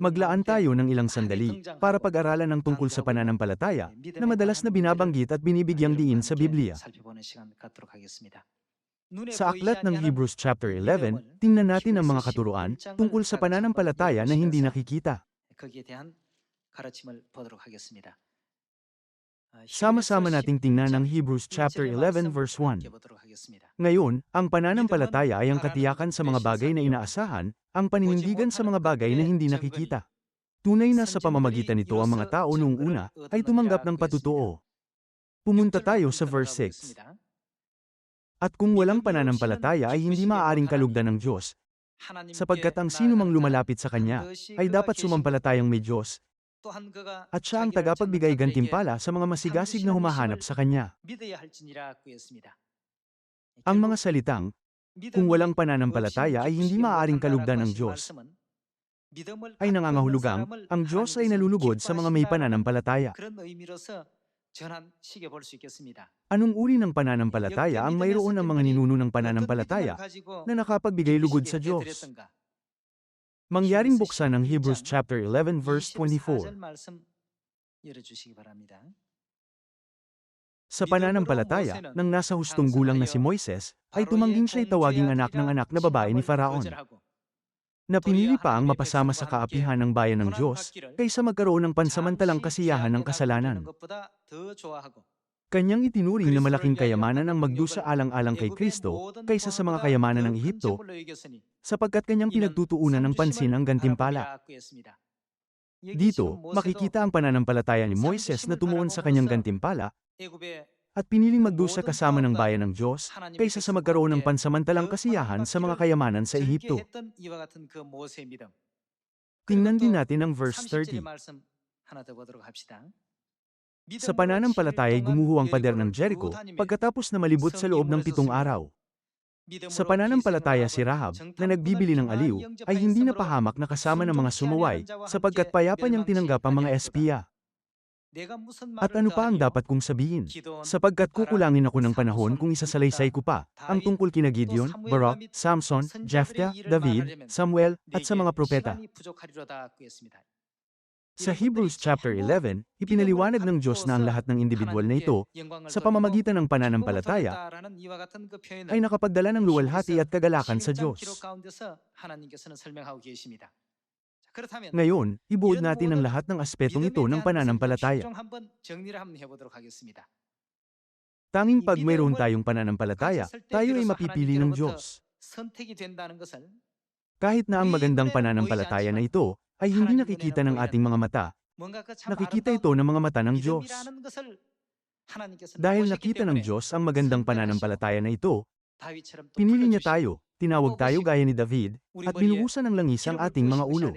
maglaan tayo ng ilang sandali para pag-aralan ang tungkol sa pananampalataya na madalas na binabanggit at binibigyang diin sa Biblia. Sa aklat ng Hebrews chapter 11, tingnan natin ang mga katuruan tungkol sa pananampalataya na hindi nakikita. Sama-sama nating tingnan ang Hebrews chapter 11 verse 1. Ngayon, ang pananampalataya ay ang katiyakan sa mga bagay na inaasahan, ang panindigan sa mga bagay na hindi nakikita. Tunay na sa pamamagitan nito ang mga tao noong una ay tumanggap ng patutuo. Pumunta tayo sa verse 6. At kung walang pananampalataya ay hindi maaaring kalugdan ng Diyos, sapagkat ang sino mang lumalapit sa Kanya ay dapat sumampalatayang may Diyos, at siya ang tagapagbigay gantimpala sa mga masigasig na humahanap sa Kanya. Ang mga salitang, kung walang pananampalataya ay hindi maaaring kalugdan ng Diyos, ay nangangahulugang ang Diyos ay nalulugod sa mga may pananampalataya. Anong uri ng pananampalataya ang mayroon ng mga ninuno ng pananampalataya na nakapagbigay lugod sa Diyos? Mangyaring buksan ang Hebrews chapter 11 verse 24. Sa pananampalataya, nang nasa hustong gulang na si Moises, ay tumangging siya'y tawaging anak ng anak na babae ni Faraon, na pinili pa ang mapasama sa kaapihan ng bayan ng Diyos, kaysa magkaroon ng pansamantalang kasiyahan ng kasalanan. Kanyang itinuring na malaking kayamanan ang magdusa alang-alang kay Kristo, kaysa sa mga kayamanan ng Ehipto, sapagkat kanyang pinagtutuunan ng pansin ang gantimpala. Dito, makikita ang pananampalataya ni Moises na tumuon sa kanyang gantimpala, at piniling magdusa kasama ng bayan ng Diyos, kaysa sa magkaroon ng pansamantalang kasiyahan sa mga kayamanan sa Ehipto. Tingnan din natin ang verse 30. Sa pananampalataya ay gumuho ang pader ng Jericho, pagkatapos na malibot sa loob ng pitong araw. Sa pananampalataya si Rahab, na nagbibili ng aliw, ay hindi napahamak na kasama ng mga sumuway, sapagkat payapa niyang tinanggap ang mga espiya. At ano pa ang dapat kong sabihin? Sapagkat kukulangin ako ng panahon kung isasalaysay ko pa, ang tungkol kina Gideon, Barak, Samson, Jephthah, David, Samuel, at sa mga propeta. Sa Hebrews chapter 11, ipinaliwanag ng Diyos na ang lahat ng individual na ito, sa pamamagitan ng pananampalataya, ay nakapagdala ng luwalhati at kagalakan sa Diyos. Ngayon, ibuod natin ang lahat ng aspetong ito ng pananampalataya. Tanging pag mayroon tayong pananampalataya, tayo ay mapipili ng Diyos. Kahit na ang magandang pananampalataya na ito ay hindi nakikita ng ating mga mata, nakikita ito ng mga mata ng Diyos. Dahil nakita ng Diyos ang magandang pananampalataya na ito, pinili niya tayo, tinawag tayo gaya ni David, at binuhusan ng langis ang ating mga ulo.